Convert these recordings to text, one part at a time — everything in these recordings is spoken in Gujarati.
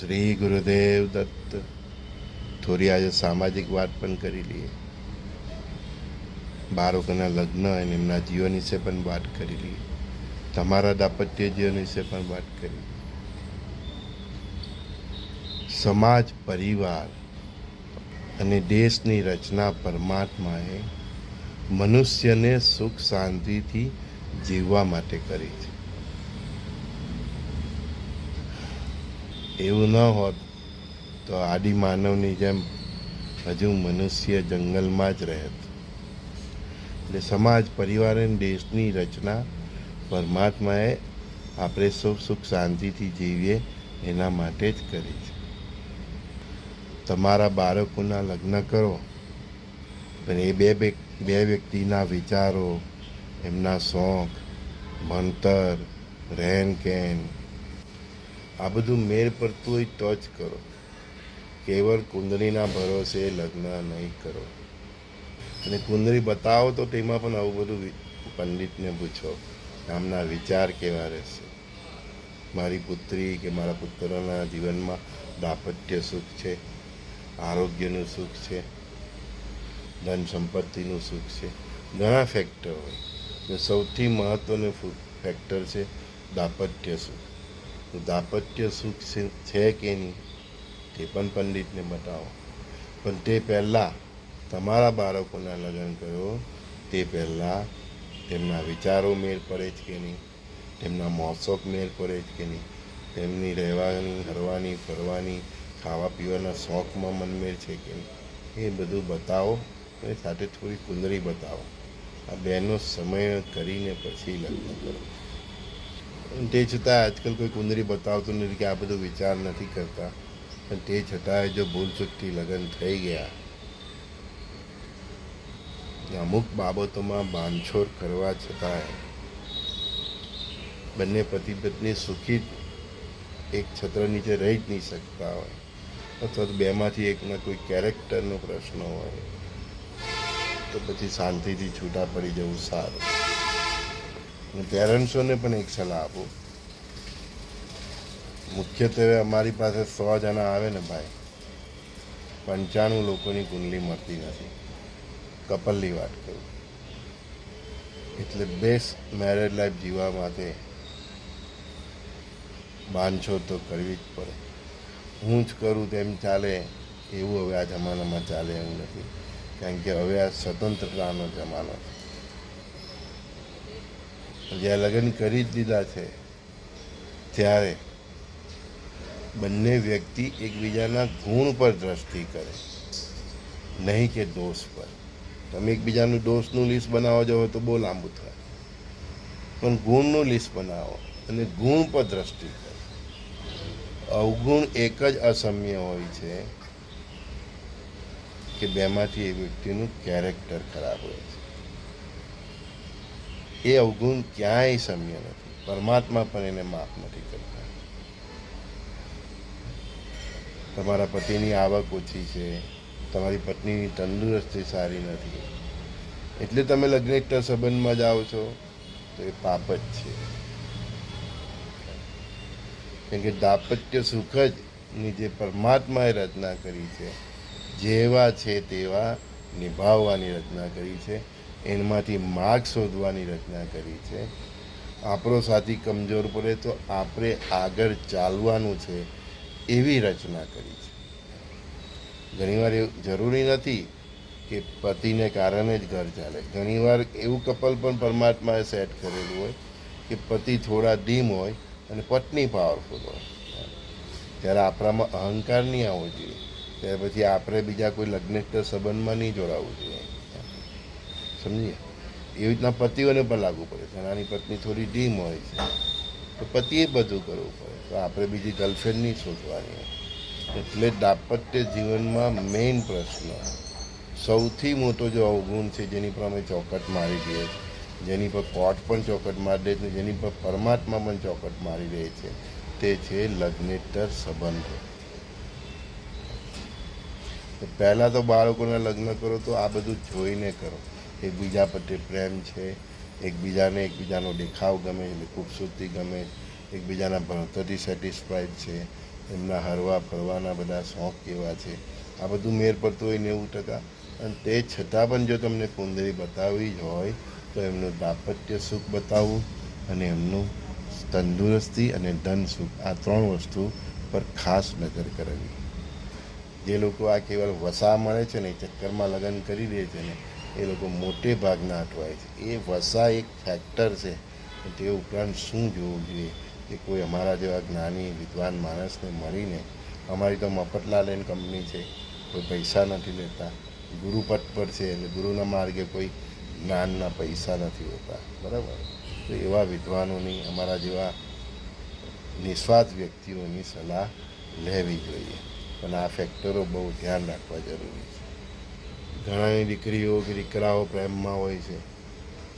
શ્રી ગુરુદેવ દત્ત થોડી આજે સામાજિક વાત પણ કરી લઈએ. બાળકોના લગ્ન અને એમના જીવન વિશે પણ વાત કરી લઈએ. તમારા દાંપત્ય જીવન વિશે પણ વાત કરી સમાજ, પરિવાર અને દેશની રચના પરમાત્માએ મનુષ્યને સુખ શાંતિથી જીવવા માટે કરી છે. એવું ન હોત તો આદિ માનવની જેમ હજુ મનુષ્ય જંગલમાં જ રહેત. એટલે સમાજ, પરિવાર અને દેશની રચના પરમાત્માએ આપણે સૌ સુખ, શાંતિથી જીવીએ એના માટે જ કરી છે. તમારા બાળકોના લગ્ન કરો, પણ એ બે બે બે વ્યક્તિના વિચારો, એમના શોખ, ભણતર રહેન કહેન આ બધું મેળ પડતું હોય તો જ કરો. કેવળ કુંદરીના ભરોસે લગ્ન નહીં કરો. અને કુંદરી બતાવો તો તેમાં પણ આવું બધું પંડિતને પૂછો. આમના વિચાર કેવા રહેશે? મારી પુત્રી કે મારા પુત્રના જીવનમાં દાંપત્ય સુખ છે? આરોગ્યનું સુખ છે? ધન સંપત્તિનું સુખ છે? ઘણા ફેક્ટર હોય. સૌથી મહત્ત્વનું ફેક્ટર છે દાંપત્ય સુખ. તો દાંપત્ય સુખ છે- કે નહીં, તે પણ પંડિતને બતાવો. પણ તે પહેલાં તમારા બાળકોના લગ્ન કરો તે પહેલાં તેમના વિચારો મેળ પડે છે કે નહીં, તેમના મોસોક મેળ પડે છે કે નહીં, તેમની રહેવાની, હરવાની, ફરવાની ખાવા પીવાના શોખમાં મનમેળ છે કે નહીં, એ બધું બતાવો અને સાથે થોડી કુંદરી બતાવો. આ બેનો સમય કરીને પછી લગ્ન કરો. તે છતાં આજકાલ કોઈ કુંદરી બતાવતું નથી કે આ બધું વિચાર નથી કરતા. પણ તે છતાંય જો ભૂલચૂકથી લગ્ન થઈ ગયા અમુક બાબતોમાં બાંધછોડ કરવા છતાંય બંને પતિ પત્ની સુખી એક છત્ર નીચે રહી જ નહીં શકતા હોય. અથવા તો બેમાંથી એકના કોઈ કેરેક્ટરનો પ્રશ્ન હોય, તો પછી શાંતિથી છૂટા પડી જવું સારું. અને પેરેન્ટ્સોને પણ એક સલાહ આપો. મુખ્યત્વે અમારી પાસે સો જણા આવે ને ભાઈ, પંચાણું લોકોની કુંડલી મળતી નથી. કપલની વાત કરું. એટલે બેસ્ટ મેરેજ લાઈફ જીવવા માટે બાંધછોડ તો કરવી જ પડે. હું જ કરું તેમ ચાલે, એવું હવે આ જમાનામાં ચાલે એવું નથી. કારણ કે હવે આ સ્વતંત્રતાનો જમાનો છે. જ્યાં લગ્ન કરી જ દીધા છે, ત્યારે બંને વ્યક્તિ એકબીજાના ગુણ પર દ્રષ્ટિ કરે. નહીં કે દોષ પર. તમે એકબીજાનું દોષનું લિસ્ટ બનાવો જાઓ તો બહુ લાંબુ થાય. પણ ગુણનું લિસ્ટ બનાવો અને ગુણ પર દ્રષ્ટિ કરો. અવગુણ એક જ અસમ્ય હોય છે કે બેમાંથી એ વ્યક્તિનું કેરેક્ટર ખરાબ હોય. એ અવગુણ ક્યાંય સમ્ય નથી. પરમાત્મા પણ એને માફ નથી કરતા. તમારા પતિની આવક ઓછી છે, તમારી પત્નીની તંદુરસ્તી સારી નથી. એટલે તમે લગ્નેટર સંબંધમાં જાઓ છો, તો એ પાપ જ છે. કેમ કે દાપત્ય સુખ જ ની જે પરમાત્માએ રચના કરી છે, જેવા છે તેવા નિભાવવાની રચના કરી છે. એમાંથી માર્ગ શોધવાની રચના કરી છે. આપણો સાથી કમજોર પડે તો આપણે આગળ ચાલવાનું છે એવી રચના કરી છે. ઘણીવાર એવું જરૂરી નથી કે પતિને કારણે જ ઘર ચાલે. ઘણીવાર એવું કપલ પણ પરમાત્માએ સેટ કરેલું હોય કે પતિ થોડા ધીમ હોય અને પત્ની પાવરફુલ હોય. ત્યારે આપણામાં અહંકાર નહીં આવવો જોઈએ, ત્યારે પછી આપણે બીજા કોઈ લગ્નેશ્વર સંબંધમાં નહીં જોડાવવું જોઈએ. સમજીએ? એવી રીતના પતિઓને પણ લાગુ પડે છે. નાની પત્ની થોડી ડીમ હોય છે. તો પતિએ બધું કરવું પડે. તો આપણે બીજી ગર્લફ્રેન્ડ નહીં શોધવાની. એટલે દાંપત્ય જીવનમાં મેઇન પ્રશ્ન, સૌથી મોટો જો અવગુણ છે, જેની પર અમે ચોકટ મારી દઈએ છીએ, જેની પર કોર્ટ પણ ચોકટ મારી દે છે, જેની પર પરમાત્મા પણ ચોકટ મારી દે છે, તે છે લગ્નેતર સંબંધો. પહેલાં તો બાળકોના લગ્ન કરો, તો આ બધું જોઈને કરો. એકબીજા પ્રત્યે પ્રેમ છે, એકબીજાને એકબીજાનો દેખાવ ગમે એટલે ખૂબસૂરતી ગમે, એકબીજાના ભણતરથી સેટિસ્ફાઈડ છે, એમના હરવા ફરવાના બધા શોખ કેવા છે. આ બધું મેર પડતું હોય નેવું ટકા. અને તે છતાં પણ જો તમને કુંદરી બતાવવી જ હોય, તો એમનું દાંપત્ય સુખ બતાવવું અને એમનું તંદુરસ્તી અને ધન સુખ. આ ત્રણ વસ્તુ પર ખાસ નજર કરવી. જે લોકો આ કેવળ વસા મળે છે ને ચક્કરમાં લગ્ન કરી દે છે ને એ લોકો મોટે ભાગના અટવાય છે. એ વસા એક ફેક્ટર છે. તે ઉપરાંત શું જોવું જોઈએ? કે કોઈ અમારા જેવા જ્ઞાની, વિદ્વાન માણસને મળીને અમારી તો મફતલાલ એન્ડ કંપની છે. કોઈ પૈસા નથી લેતા. ગુરુપટ પર છે એટલે ગુરુના માર્ગે કોઈ જ્ઞાનના પૈસા નથી હોતા. બરાબર? તો એવા વિદ્વાનોની, અમારા જેવા નિસ્વાર્થ વ્યક્તિઓની સલાહ લેવી જોઈએ. પણ આ ફેક્ટરો બહુ ધ્યાન રાખવા જરૂરી છે. ઘણાની દીકરીઓ કે દીકરાઓ પ્રેમમાં હોય છે.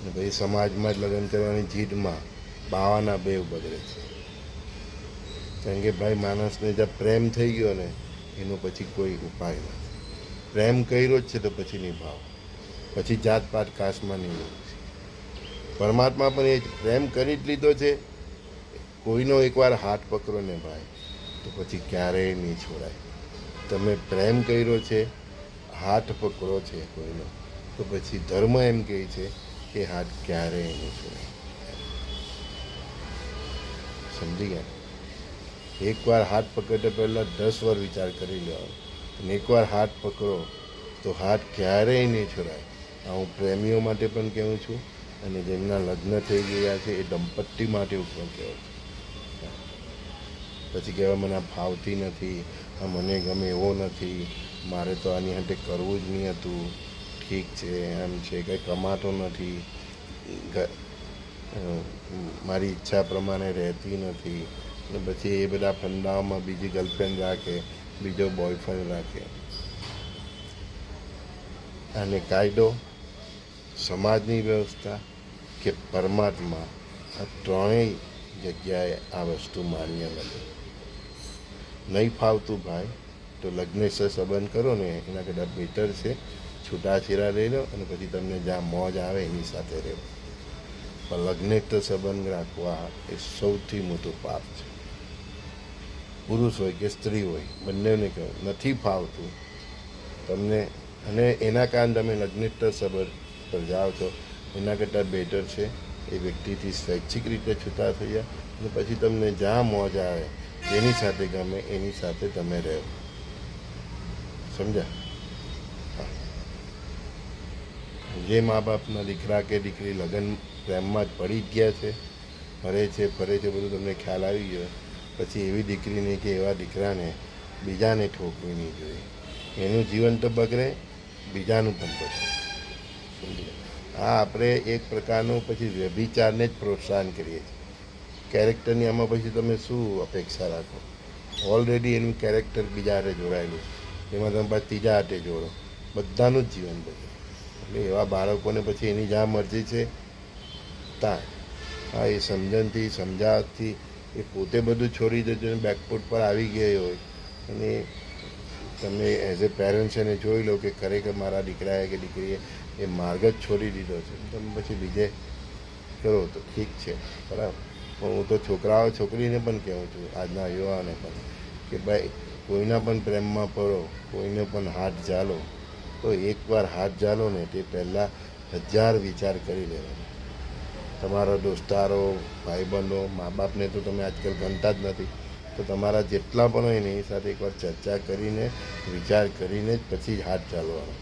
અને પછી સમાજમાં જ લગ્ન કરવાની જીદમાં બાવાના બેવ બગડે છે. કારણ કે ભાઈ માણસને જ્યાં પ્રેમ થઈ ગયો ને, એનો પછી કોઈ ઉપાય નથી. પ્રેમ કર્યો જ છે તો પછી નિભાવો. પછી જાત પાત કાસ્ટમાં નહીં છે. પરમાત્મા પણ એ પ્રેમ કરી જ લીધો છે. કોઈનો એકવાર હાથ પકડો ને ભાઈ, તો પછી ક્યારેય નહીં છોડાય. તમે પ્રેમ કર્યો છે હાથ પકડો છે કોઈનો, તો પછી ધર્મ એમ કહે છે કે હાથ ક્યારેય નહીં છોડે. સમજી ગયા? એકવાર હાથ પકડતા પહેલાં દસ વાર વિચાર કરી લેવાનો અને એકવાર હાથ પકડો, તો હાથ ક્યારેય નહીં છોડાય. આ હું પ્રેમીઓ માટે પણ કહું છું, અને જેમના લગ્ન થઈ ગયા છે એ દંપતી માટે પણ કહું છું. પછી કહેવા મને આ ફાવતી નથી, આ મને ગમે એવો નથી. મારે તો આની હાટે કરવું જ નહીં હતું. ઠીક છે, એમ છે, કંઈ કમાતો નથી. મારી ઈચ્છા પ્રમાણે રહેતી નથી. ને પછી એ બધા ફંદાઓમાં બીજી ગર્લફ્રેન્ડ રાખે, બીજો બોયફ્રેન્ડ રાખે. અને કાયદો, સમાજની વ્યવસ્થા કે પરમાત્મા, આ ત્રણેય જગ્યાએ આ વસ્તુ માન્ય બને નહીં ફાવતું ભાઈ. તો લગ્નેશ્વર સંબંધ કરો ને, એના કરતાં બેટર છે. છૂટાછીરા લઈ લો અને પછી તમને જ્યાં મોજ આવે એની સાથે રહેવો પણ લગ્નેશ્વર સંબંધ રાખવા એ સૌથી મોટું પાપ છે. પુરુષ હોય કે સ્ત્રી હોય, બંનેને કહો, નથી ફાવતું. તમને અને એના કારણે તમે લગ્નેશ્વર સંબંધ પર જાઓ છો, એના કરતાં બેટર છે. એ વ્યક્તિથી સ્વૈચ્છિક રીતે છૂટા થઈ જાય અને પછી તમને જ્યાં મોજ આવે, જેની સાથે ગમે એની સાથે તમે રહો. સમજ્યા? જે મા બાપના દીકરા કે દીકરી લગ્ન પ્રેમમાં જ પડી ગયા છે, ફરે છે ફરે છે, બધું તમને ખ્યાલ આવી ગયો. પછી એવી દીકરીને કે એવા દીકરાને બીજાને ઠોકવી નહીં જોઈએ. એનું જીવન તો બગડે, બીજાનું પણ બગડે. આ આપણે એક પ્રકારનું પછી વ્યભિચારને જ પ્રોત્સાહન કરીએ છીએ. કેરેક્ટરની આમાં પછી તમે શું અપેક્ષા રાખો? ઓલરેડી એનું કેરેક્ટર બીજા હાથે જોડાયેલું છે. એમાં તમે પાછા ત્રીજા હાથે જોડો. બધાનું જ જીવન બગડે એટલે એવા બાળકોને પછી એની જ્યાં મરજી છે, ત્યાં. હા, એ સમજણથી સમજાવથી એ પોતે બધું છોડી દેજો અને બેકફૂટ પર આવી ગયો હોય. અને તમે એઝ એ પેરેન્ટ્સ એને જોઈ લો કે ખરેખર મારા દીકરાએ કે દીકરીએ એ માર્ગ જ છોડી દીધો છે. તમે પછી બીજે કરો તો ઠીક છે. બરાબર. પણ હું તો છોકરાઓ, છોકરીને પણ કહું છું, આજના યુવાને પણ, કે ભાઈ કોઈના પણ પ્રેમમાં પડો, કોઈને પણ હાથ ઝાલો તો એકવાર હાથ ઝાલો ને તે પહેલાં હજાર વિચાર કરી લેવાનો. તમારા દોસ્તારો, ભાઈબંધો મા બાપને તો તમે આજકાલ ગણતા જ નથી. તો તમારા જેટલા પણ હોય ને એ સાથે એકવાર ચર્ચા કરીને, વિચાર કરીને જ પછી જ હાથ ચાલવાનો.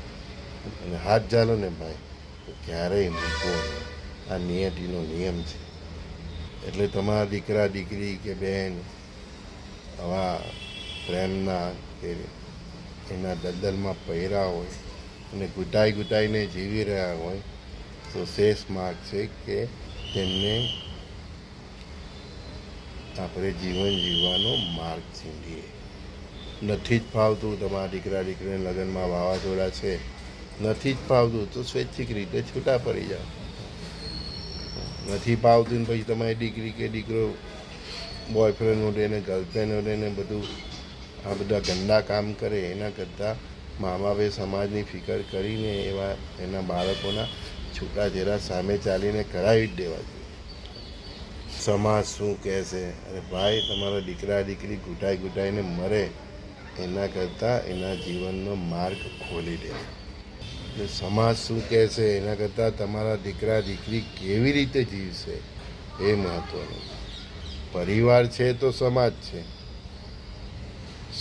અને હાથ ચાલો ને ભાઈ, તો ક્યારેય નહીં. આ નિયતિનો નિયમ છે. એટલે તમારા દીકરા, દીકરી કે બહેન આવા પ્રેમના કે એના દલદલમાં પહેર્યા હોય અને ગુટાઈ ગુટાઈને જીવી રહ્યા હોય, તો શેષ માર્ગ છે કે તેમને આપણે જીવન જીવવાનો માર્ગ ચીંધીએ. નથી જ ફાવતું તમારા દીકરા દીકરીને લગ્નમાં વાવાઝોડા છે. નથી જ ફાવતું તો સ્વૈચ્છિક રીતે છૂટા પડી જાઓ. નથી ફાવતું ને પછી તમારી દીકરી કે દીકરો બોયફ્રેન્ડ ઉડે ને ગર્લફ્રેન્ડ ઉડે ને બધું આ બધા ગંદા કામ કરે એના કરતાં મા બાપે સમાજની ફિકર કરીને એવા એના બાળકોના છૂટાછેડા સામે ચાલીને કરાવી જ દેવા જોઈએ. સમાજ શું કહેશે? અરે ભાઈ, તમારા દીકરા, દીકરી ઘૂંટાઈ ઘૂંટાઈને મરે એના કરતાં એના જીવનનો માર્ગ ખોલી દે. એટલે સમાજ શું કહેશે? એના કરતાં તમારા દીકરા, દીકરી કેવી રીતે જીવશે એ મહત્ત્વનું પરિવાર છે તો સમાજ છે.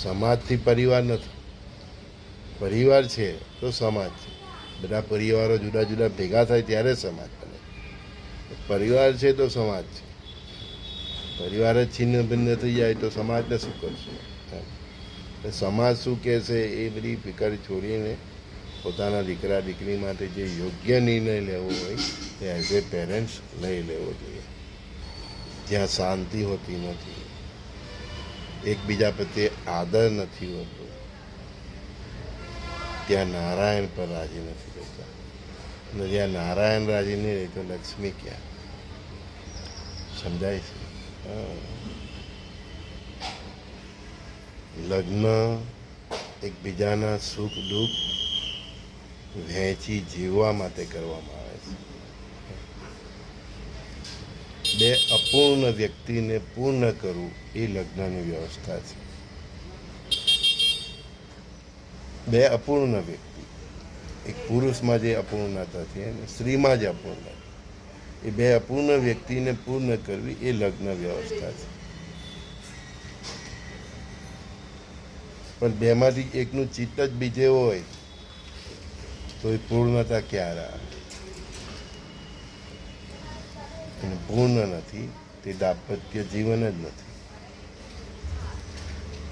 સમાજથી પરિવાર નથી. પરિવાર છે તો સમાજ છે. બધા પરિવારો જુદા જુદા ભેગા થાય ત્યારે સમાજ બને. પરિવાર છે તો સમાજ છે. પરિવાર જ છિન્ન ભિન્ન થઈ જાય તો સમાજને શું કરશે? સમાજ શું કહેશે એ બધી ફિકર છોડીને પોતાના દીકરા દીકરી માટે જે યોગ્ય નિર્ણય લેવો હોય તે એઝ એ પેરેન્ટ્સ લઈ લેવો જોઈએ. જ્યાં શાંતિ હોતી નથી. એકબીજા પ્રત્યે આદર નથી હોતો. ત્યાં નારાયણ પર રાજી નથી રહેતા. અને જ્યાં નારાયણ રાજી નહીં રહે તો લક્ષ્મી ક્યાં? સમજાય છે? હા. લગ્ન એકબીજાના સુખ દુઃખ વહેંચી જીવવા માટે કરવામાં આવે છે. બે અપૂર્ણ વ્યક્તિને પૂર્ણ કરવું એ લગ્નની વ્યવસ્થા છે. બે અપૂર્ણ વ્યક્તિ. એક પુરુષમાં જે અપૂર્ણતા છે અને સ્ત્રીમાં જ અપૂર્ણતા. એ બે અપૂર્ણ વ્યક્તિને પૂર્ણ કરવી એ લગ્ન વ્યવસ્થા છે. પણ બેમાંથી એકનું ચિત્ત જ બીજે હોય, તો એ પૂર્ણતા ક્યારે આવે અને પૂર્ણ નથી, તે દાંપત્ય જીવન જ નથી.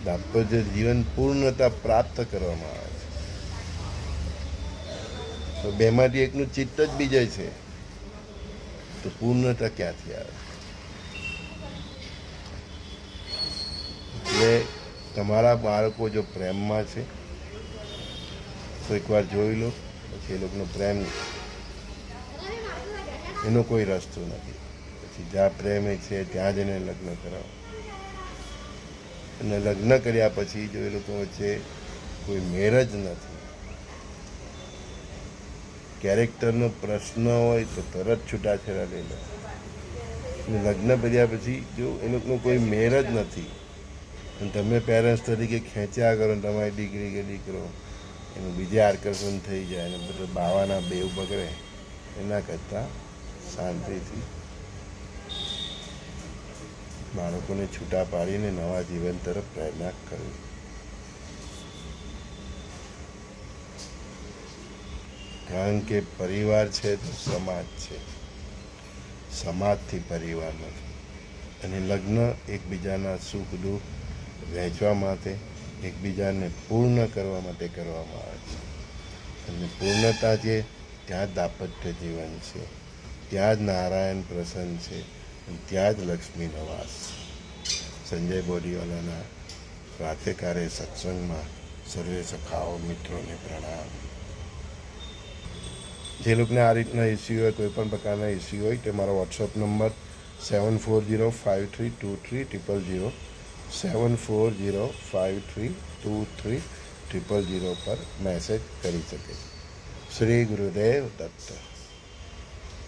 દાંપત્ય જીવન પૂર્ણતા પ્રાપ્ત કરવામાં આવે છે. તો બેમાંથી એકનું ચિત્ત જ બીજે છે. તો પૂર્ણતા ક્યાંથી આવે? એટલે તમારા બાળકો જો પ્રેમમાં છે, તો એકવાર જોઈ લો, પછી એ લોકોનો પ્રેમ એનો કોઈ રસ્તો નથી. પછી જ્યાં પ્રેમ છે, ત્યાં જ એને લગ્ન કરાવો. અને લગ્ન કર્યા પછી જો એ લોકો વચ્ચે કોઈ મેર જ નથી, કેરેક્ટરનો પ્રશ્ન હોય તો તરત છૂટાછેડા લઈ લો. અને લગ્ન કર્યા પછી જો એ લોકોનો કોઈ મેર જ નથી, અને તમે પેરેન્ટ્સ તરીકે ખેંચ્યા કરો તમારી દીકરી કે દીકરો, એનું બીજે આકર્ષણ થઈ જાય અને બધું બાવાના બેવ બગડે, એના કરતાં શાંતિથી બાળકોને છૂટા પાડીને નવા જીવન તરફ પ્રેરણા કરવી. કારણ કે પરિવાર છે તો સમાજ છે. સમાજથી પરિવાર નથી. અને લગ્ન એકબીજાના સુખ, દુઃખ વહેંચવા માટે, એકબીજાને પૂર્ણ કરવા માટે કરવામાં આવે છે. અને પૂર્ણતા જે ત્યાં દાપત્ય જીવન છે. ત્યાં જ નારાયણ પ્રસન્ન છે ત્યાં જ લક્ષ્મીનો વાસ સંજય બોરીવાલાના રાત્રિકારે સત્સંગમાં સર્વે સખાઓ મિત્રોને પ્રણામ. જે લોકોને આ રીતના ઇસ્યુ હોય, કોઈ પણ પ્રકારના ઇસ્યુ હોય, તે મારો WhatsApp number seven four zero five three two three triple zero seven four zero five three two three triple zero પર મેસેજ કરી શકે શ્રી ગુરુદેવ દત્ત.